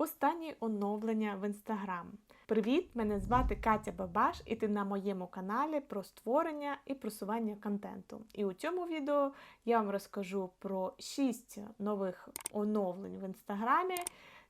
Останні оновлення в інстаграм. Привіт! Мене звати Катя Бабаш, і ти на моєму каналі про створення і просування контенту. І у цьому відео я вам розкажу про 6 нових оновлень в інстаграмі.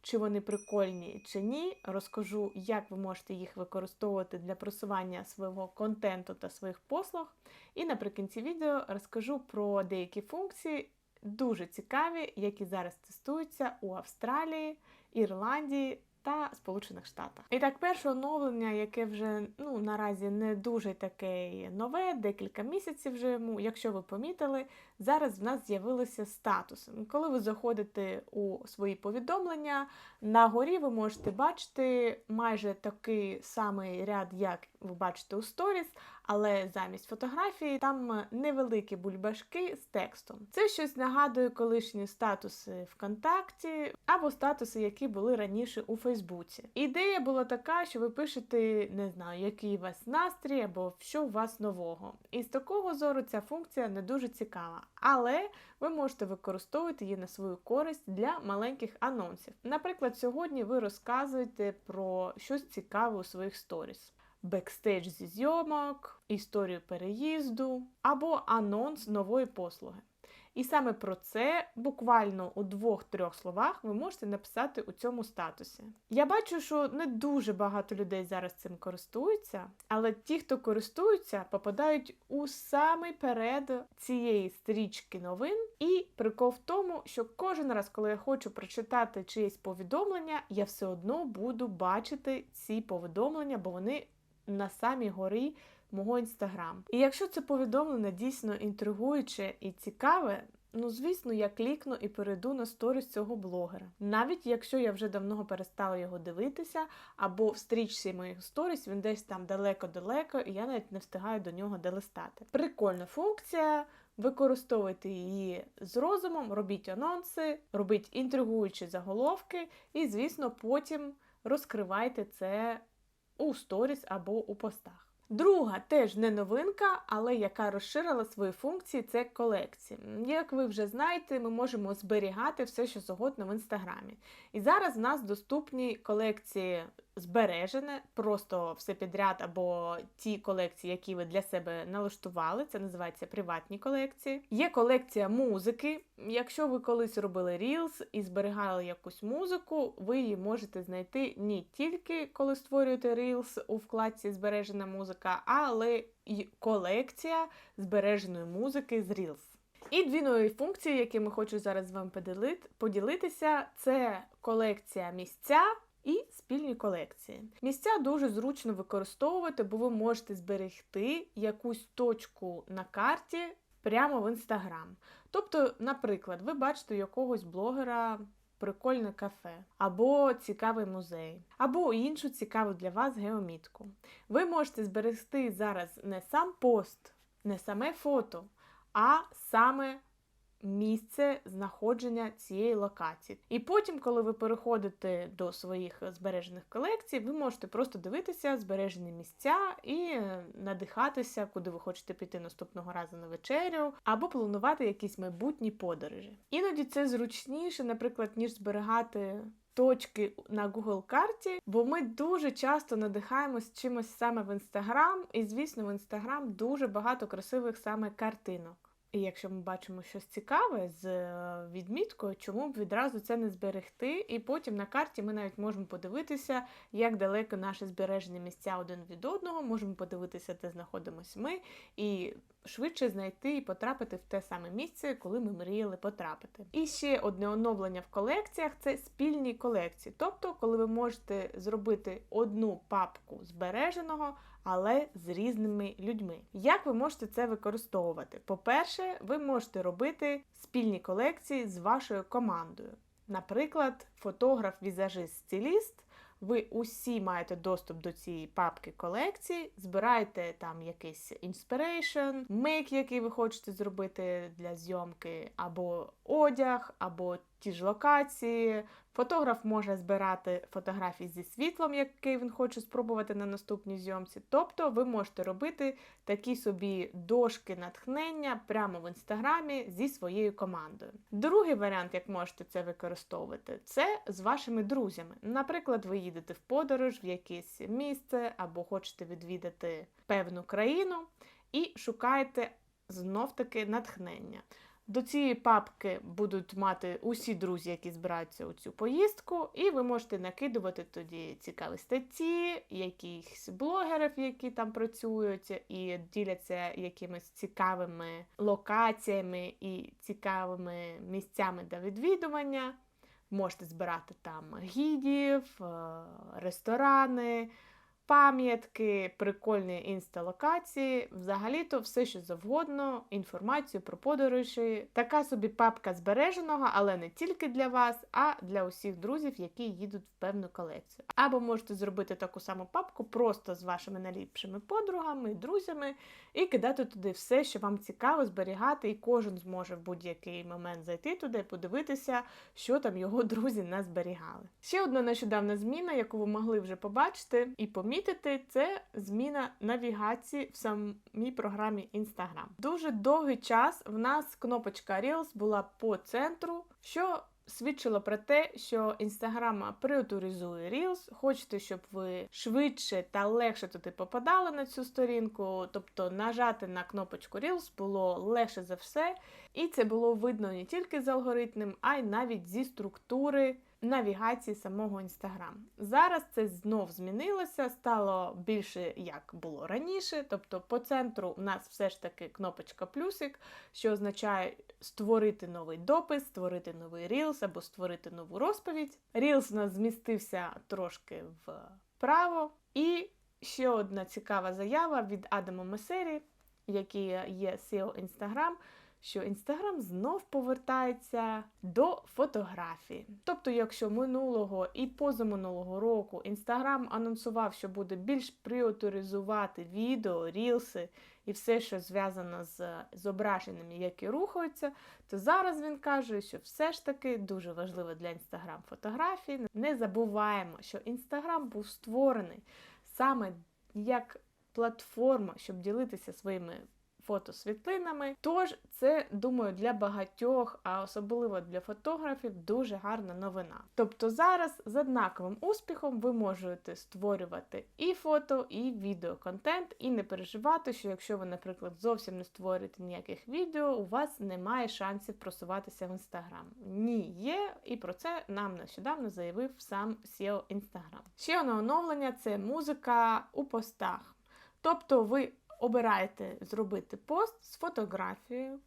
Чи вони прикольні чи ні, розкажу, як ви можете їх використовувати для просування свого контенту та своїх послуг. І наприкінці відео розкажу про деякі функції, дуже цікаві, які зараз тестуються у Австралії, Ірландії та Сполучених Штатах. І так, перше оновлення, яке вже ну наразі не дуже таке нове, декілька місяців вже йому, якщо ви помітили, зараз в нас з'явилися статуси. Коли ви заходите у свої повідомлення, на горі ви можете бачити майже такий самий ряд, як ви бачите у сторіс, але замість фотографії там невеликі бульбашки з текстом. Це щось нагадує колишні статуси ВКонтакті або статуси, які були раніше у Фейсбуці. Ідея була така, що ви пишете, не знаю, який у вас настрій або що у вас нового. І з такого зору ця функція не дуже цікава. Але ви можете використовувати її на свою користь для маленьких анонсів. Наприклад, сьогодні ви розказуєте про щось цікаве у своїх сторіс бекстейдж зі зйомок, історію переїзду або анонс нової послуги. І саме про це буквально у двох-трьох словах ви можете написати у цьому статусі. Я бачу, що не дуже багато людей зараз цим користуються, але ті, хто користуються, попадають у самий перед цієї стрічки новин. І прикол в тому, що кожен раз, коли я хочу прочитати чиєсь повідомлення, я все одно буду бачити ці повідомлення, бо вони на самій горі мого інстаграм. І якщо це повідомлення дійсно інтригуюче і цікаве, ну звісно, я клікну і перейду на сторіс цього блогера. Навіть якщо я вже давно перестала його дивитися, або в стрічці моїх сторіс він десь там далеко-далеко, і я навіть не встигаю до нього долистати. Прикольна функція. Використовуйте її з розумом, робіть анонси, робіть інтригуючі заголовки, і, звісно, потім розкривайте це у сторіс або у постах. Друга теж не новинка, але яка розширила свої функції, це колекції. Як ви вже знаєте, ми можемо зберігати все, що завгодно в інстаграмі. І зараз в нас доступні колекції збережене, просто все підряд, або ті колекції, які ви для себе налаштували, це називається приватні колекції. Є колекція музики. Якщо ви колись робили Reels і зберігали якусь музику, ви її можете знайти не тільки коли створюєте Reels у вкладці Збережена музика, але й колекція збереженої музики з Reels. І дві нові функції, якими хочу зараз з вами поділитися, це колекція місця і спільні колекції. Місця дуже зручно використовувати, бо ви можете зберегти якусь точку на карті прямо в інстаграм. Тобто, наприклад, ви бачите якогось блогера. Прикольне кафе, або цікавий музей, або іншу цікаву для вас геомітку. Ви можете зберегти зараз не сам пост, не саме фото, а саме місце знаходження цієї локації. І потім, коли ви переходите до своїх збережених колекцій, ви можете просто дивитися збережені місця і надихатися, куди ви хочете піти наступного разу на вечерю, або планувати якісь майбутні подорожі. Іноді це зручніше, наприклад, ніж зберігати. Точки на Google карті, бо ми дуже часто надихаємось чимось саме в інстаграм, і, звісно, в інстаграм дуже багато красивих саме картинок. І якщо ми бачимо щось цікаве з е, відміткою, чому б відразу це не зберегти? І потім на карті ми навіть можемо подивитися, як далеко наші збережені місця один від одного, можемо подивитися, де знаходимося ми, і швидше знайти і потрапити в те саме місце, коли ми мріяли потрапити. І ще одне оновлення в колекціях це спільні колекції. Тобто, коли ви можете зробити одну папку збереженого але з різними людьми. Як ви можете це використовувати? По-перше, ви можете робити спільні колекції з вашою командою. Наприклад, фотограф, візажист, стиліст. Ви усі маєте доступ до цієї папки колекції, збираєте там якийсь інспірейшн, мейк, який ви хочете зробити для зйомки, або одяг, або ті ж локації. Фотограф може збирати фотографії зі світлом, який він хоче спробувати на наступній зйомці. Тобто ви можете робити такі собі дошки натхнення прямо в інстаграмі зі своєю командою. Другий варіант, як можете це використовувати, це з вашими друзями. Наприклад, ви їдете в подорож в якесь місце або хочете відвідати певну країну і шукаєте знов-таки натхнення. До цієї папки будуть мати усі друзі, які збираються у цю поїздку, і ви можете накидувати тоді цікаві статті, якихось блогерів, які там працюють, і діляться якимись цікавими локаціями і цікавими місцями для відвідування. Можете збирати там гідів, е, ресторани пам'ятки, прикольні інсталокації, взагалі-то все, що завгодно, інформацію про подорожі. Така собі папка збереженого, але не тільки для вас, а для усіх друзів, які їдуть в певну колекцію. Або можете зробити таку саму папку просто з вашими найліпшими подругами, друзями, і кидати туди все, що вам цікаво зберігати, і кожен зможе в будь-який момент зайти туди, подивитися, що там його друзі назберігали. Ще одна нещодавна зміна, яку ви могли вже побачити і помітити, це зміна навігації в самій програмі Instagram. Дуже довгий час в нас кнопочка Reels була по центру, що свідчило про те, що Instagram приоритизує Reels. Хочете, щоб ви швидше та легше туди попадали на цю сторінку, тобто нажати на кнопочку Reels було легше за все, і це було видно не тільки з алгоритмом, а й навіть зі структури навігації самого Інстаграм. Зараз це знов змінилося, стало більше як було раніше. Тобто по центру у нас все ж таки кнопочка плюсик, що означає створити новий допис, створити новий Reels або створити нову розповідь. Reels у нас змістився трошки вправо. І ще одна цікава заява від Адама Месері, який є SEO Instagram – що Інстаграм знов повертається до фотографії. Тобто, якщо минулого і позаминулого року Інстаграм анонсував, що буде більш пріоритизувати відео, рілси і все, що зв'язано з зображеннями, які рухаються, то зараз він каже, що все ж таки дуже важливо для Інстаграм фотографії. Не забуваємо, що Інстаграм був створений саме як платформа, щоб ділитися своїми фотосвітлинами. Тож, це, думаю, для багатьох, а особливо для фотографів, дуже гарна новина. Тобто зараз з однаковим успіхом ви можете створювати і фото, і відеоконтент, і не переживати, що якщо ви, наприклад, зовсім не створюєте ніяких відео, у вас немає шансів просуватися в інстаграм. Ні, є, і про це нам нещодавно заявив сам SEO Instagram. Ще одне оновлення це музика у постах. Тобто ви обираєте зробити пост з фотографією,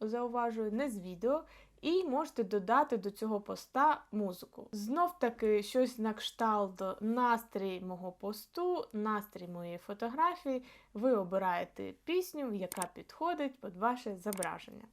зауважую, не з відео, і можете додати до цього поста музику. Знов таки щось на кшталт настрій мого посту, настрій моєї фотографії. Ви обираєте пісню, яка підходить під ваше зображення.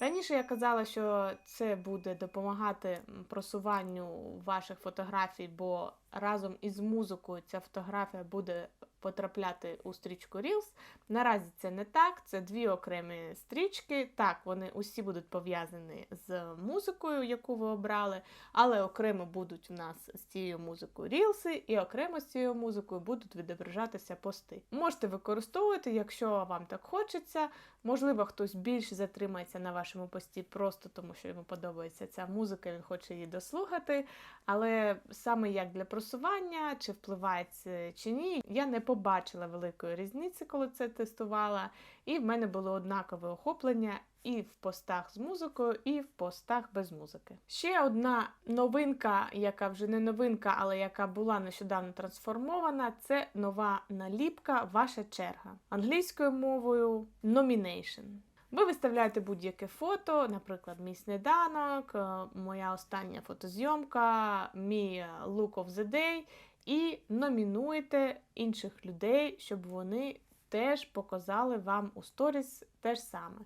Раніше я казала, що це буде допомагати просуванню ваших фотографій, бо разом із музикою ця фотографія буде потрапляти у стрічку Reels. Наразі це не так, це дві окремі стрічки. Так, вони усі будуть пов'язані з музикою, яку ви обрали, але окремо будуть у нас з цією музикою рілси, і окремо з цією музикою будуть відображатися пости. Можете використовувати, якщо вам так хочеться. Можливо, хтось більше затримається на вашому пості, просто тому що йому подобається ця музика, він хоче її дослухати. Але саме як для просування, чи впливає це чи ні, я не побачила великої різниці, коли це тестувала. І в мене було однакове охоплення і в постах з музикою, і в постах без музики. Ще одна новинка, яка вже не новинка, але яка була нещодавно трансформована, це нова наліпка, ваша черга. Англійською мовою nomination. Ви виставляєте будь-яке фото, наприклад, мій сніданок, е, моя остання фотозйомка, мій look of the day, і номінуєте інших людей, щоб вони теж показали вам у сторіс те ж саме.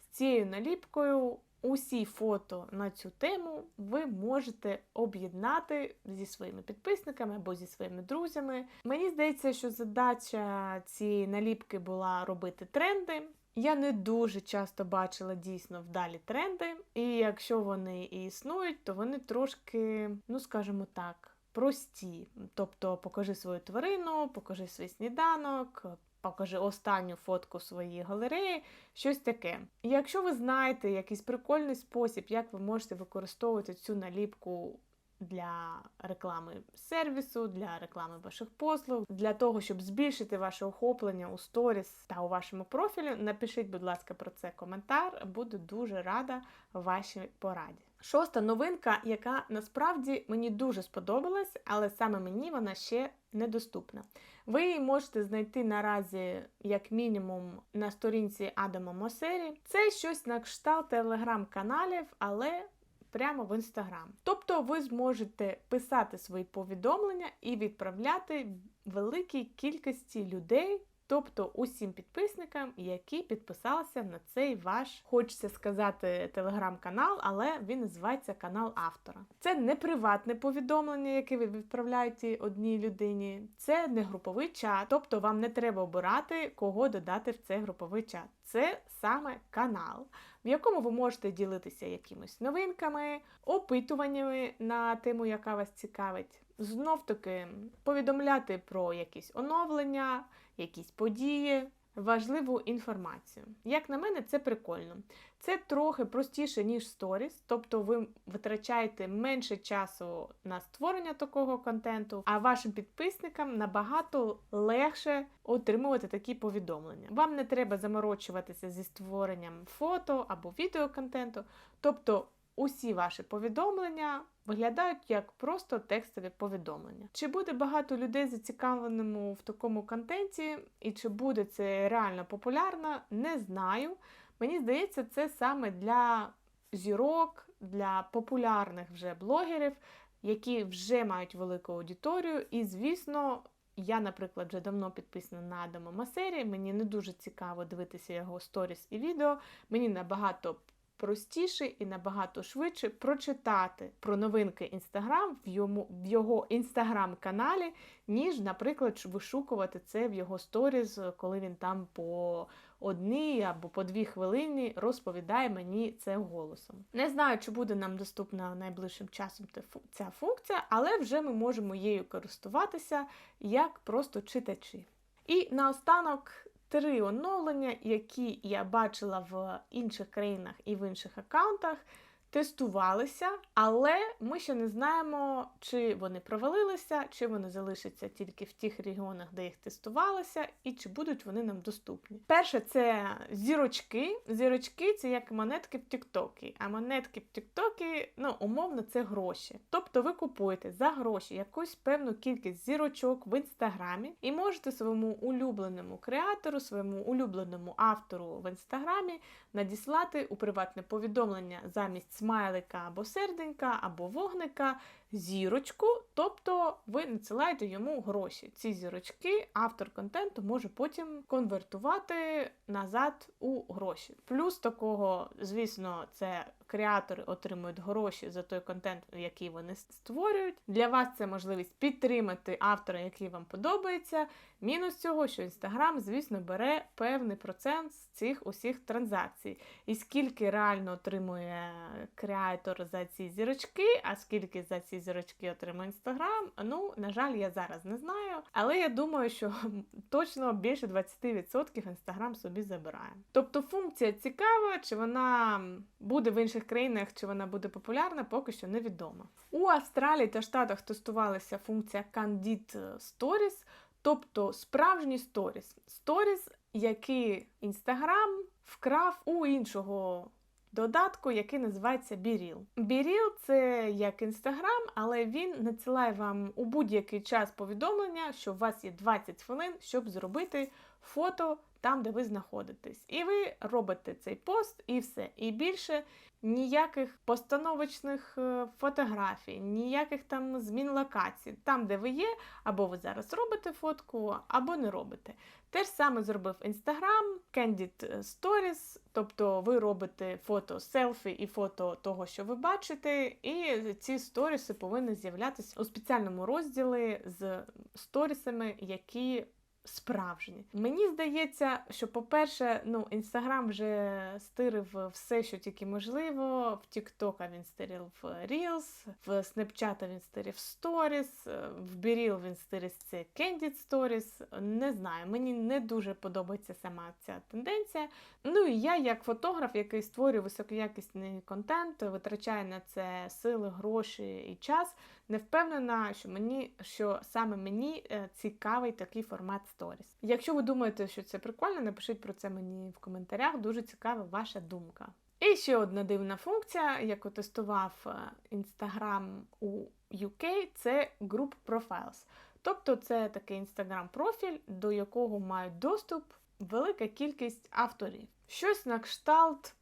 З цією наліпкою усі фото на цю тему ви можете об'єднати зі своїми підписниками або зі своїми друзями. Мені здається, що задача цієї наліпки була робити тренди. Я не дуже часто бачила дійсно вдалі тренди, і якщо вони і існують, то вони трошки, ну скажімо так, прості. Тобто покажи свою тварину, покажи свій сніданок. Покажи останню фотку своєї галереї, щось таке. І якщо ви знаєте якийсь прикольний спосіб, як ви можете використовувати цю наліпку для реклами сервісу, для реклами ваших послуг, для того, щоб збільшити ваше охоплення у сторіс та у вашому профілі, напишіть, будь ласка, про це коментар. Буду дуже рада вашій пораді. Шоста новинка, яка насправді мені дуже сподобалась, але саме мені вона ще недоступна. Ви її можете знайти наразі, як мінімум, на сторінці Адама Мосері. Це щось на кшталт телеграм-каналів, але прямо в інстаграм. Тобто ви зможете писати свої повідомлення і відправляти великій кількості людей. Тобто усім підписникам, які підписалися на цей ваш, хочеться сказати, телеграм-канал, але він називається канал автора. Це не приватне повідомлення, яке ви відправляєте одній людині, це не груповий чат, тобто вам не треба обирати, кого додати в цей груповий чат. Це саме канал, в якому ви можете ділитися якимись новинками, опитуваннями на тему, яка вас цікавить. Знов таки повідомляти про якісь оновлення, якісь події, важливу інформацію. Як на мене, це прикольно. Це трохи простіше, ніж сторіс, тобто ви витрачаєте менше часу на створення такого контенту, а вашим підписникам набагато легше отримувати такі повідомлення. Вам не треба заморочуватися зі створенням фото або відеоконтенту. Тобто усі ваші повідомлення виглядають як просто текстові повідомлення. Чи буде багато людей зацікавленому в такому контенті, і чи буде це реально популярно, не знаю. Мені здається, це саме для зірок, для популярних вже блогерів, які вже мають велику аудиторію. І, звісно, я, наприклад, вже давно підписана на Адама Масері. Мені не дуже цікаво дивитися його сторіс і відео. Мені набагато простіше і набагато швидше прочитати про новинки Інстаграм в йому в його інстаграм-каналі, ніж, наприклад, вишукувати це в його сторіз, коли він там по одній або по дві хвилини розповідає мені це голосом. Не знаю, чи буде нам доступна найближчим часом ця функція, але вже ми можемо її користуватися як просто читачі. І наостанок три оновлення, які я бачила в інших країнах і в інших аккаунтах, тестувалися, але ми ще не знаємо, чи вони провалилися, чи вони залишаться тільки в тих регіонах, де їх тестувалися, і чи будуть вони нам доступні. Перше, це зірочки. Зірочки це як монетки в Тіктокі. А монетки в Тіктокі, ну, умовно, це гроші. Тобто ви купуєте за гроші якусь певну кількість зірочок в інстаграмі і можете своєму улюбленому креатору, своєму улюбленому автору в інстаграмі надіслати у приватне повідомлення замість смайлика або серденька, або вогника, зірочку, тобто ви надсилаєте йому гроші. Ці зірочки автор контенту може потім конвертувати назад у гроші. Плюс такого, звісно, це креатори отримують гроші за той контент, який вони створюють. Для вас це можливість підтримати автора, який вам подобається. Мінус цього, що Інстаграм, звісно, бере певний процент з цих усіх транзакцій. І скільки реально отримує креатор за ці зірочки, а скільки за ці зірочки отримує Інстаграм, ну, на жаль, я зараз не знаю. Але я думаю, що точно більше 20% Інстаграм собі забирає. Тобто функція цікава, чи вона буде в інших країнах, чи вона буде популярна, поки що невідомо. У Австралії та Штатах тестувалася функція Candid Stories, тобто справжній сторіс. Сторіс, який Інстаграм вкрав у іншого додатку, який називається Біріл. Біріл це як інстаграм, але він надсилає вам у будь-який час повідомлення, що у вас є 20 хвилин, щоб зробити фото там, де ви знаходитесь. І ви робите цей пост, і все. І більше ніяких постановочних е, фотографій, ніяких там змін локацій. Там, де ви є, або ви зараз робите фотку, або не робите. Те ж саме зробив Instagram, Candid Stories, тобто ви робите фото селфі і фото того, що ви бачите, і ці сторіси повинні з'являтися у спеціальному розділі з сторісами, які справжні. Мені здається, що, по-перше, ну, Інстаграм вже стирив все, що тільки можливо. В Тіктока він стирив Reels, в Snapchat він стирив Stories, в Біріл він стирив це Candid Stories. Не знаю, мені не дуже подобається сама ця тенденція. Ну і я, як фотограф, який створює високоякісний контент, витрачає на це сили, гроші і час. Не впевнена, що мені що саме мені е, цікавий такий формат сторіс. Якщо ви думаєте, що це прикольно, напишіть про це мені в коментарях. Дуже цікава ваша думка. І ще одна дивна функція, яку тестував Instagram у UK, це Group Profiles. Тобто це такий інстаграм-профіль, до якого мають доступ велика кількість авторів. Щось на кшталт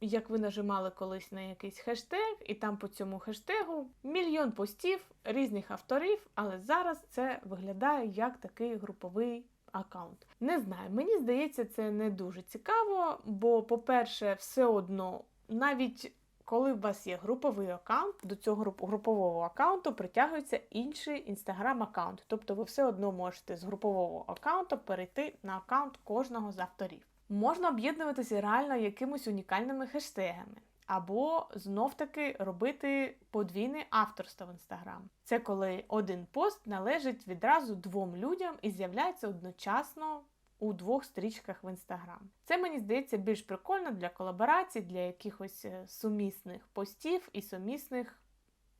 як ви нажимали колись на якийсь хештег, і там по цьому хештегу мільйон постів різних авторів, але зараз це виглядає як такий груповий аккаунт. Не знаю, мені здається, це не дуже цікаво, бо, по-перше, все одно, навіть коли у вас є груповий аккаунт, до цього групового аккаунту притягується інший інстаграм-аккаунт. Тобто ви все одно можете з групового аккаунту перейти на аккаунт кожного з авторів можна об'єднуватися реально якимось унікальними хештегами. Або знов-таки робити подвійне авторство в інстаграм. Це коли один пост належить відразу двом людям і з'являється одночасно у двох стрічках в інстаграм. Це мені здається більш прикольно для колаборацій, для якихось е, сумісних постів і сумісних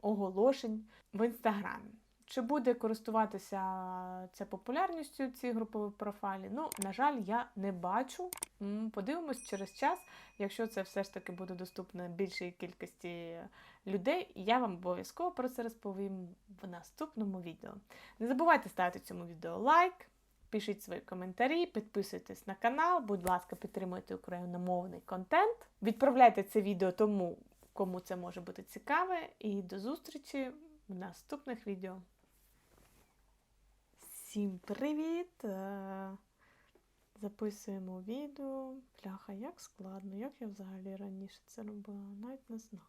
оголошень в інстаграмі. Чи буде користуватися ця популярністю ці групові профайлі? Ну, на жаль, я не бачу. Подивимось через час, якщо це все ж таки буде доступно більшій кількості людей, я вам обов'язково про це розповім в наступному відео. Не забувайте ставити цьому відео лайк, пишіть свої коментарі, підписуйтесь на канал, будь ласка, підтримуйте україномовний контент. Відправляйте це відео тому, кому це може бути цікаве, і до зустрічі в наступних відео. Всім привіт! Е, записуємо відео. Бляха, як складно, як я взагалі раніше це робила, навіть не знаю.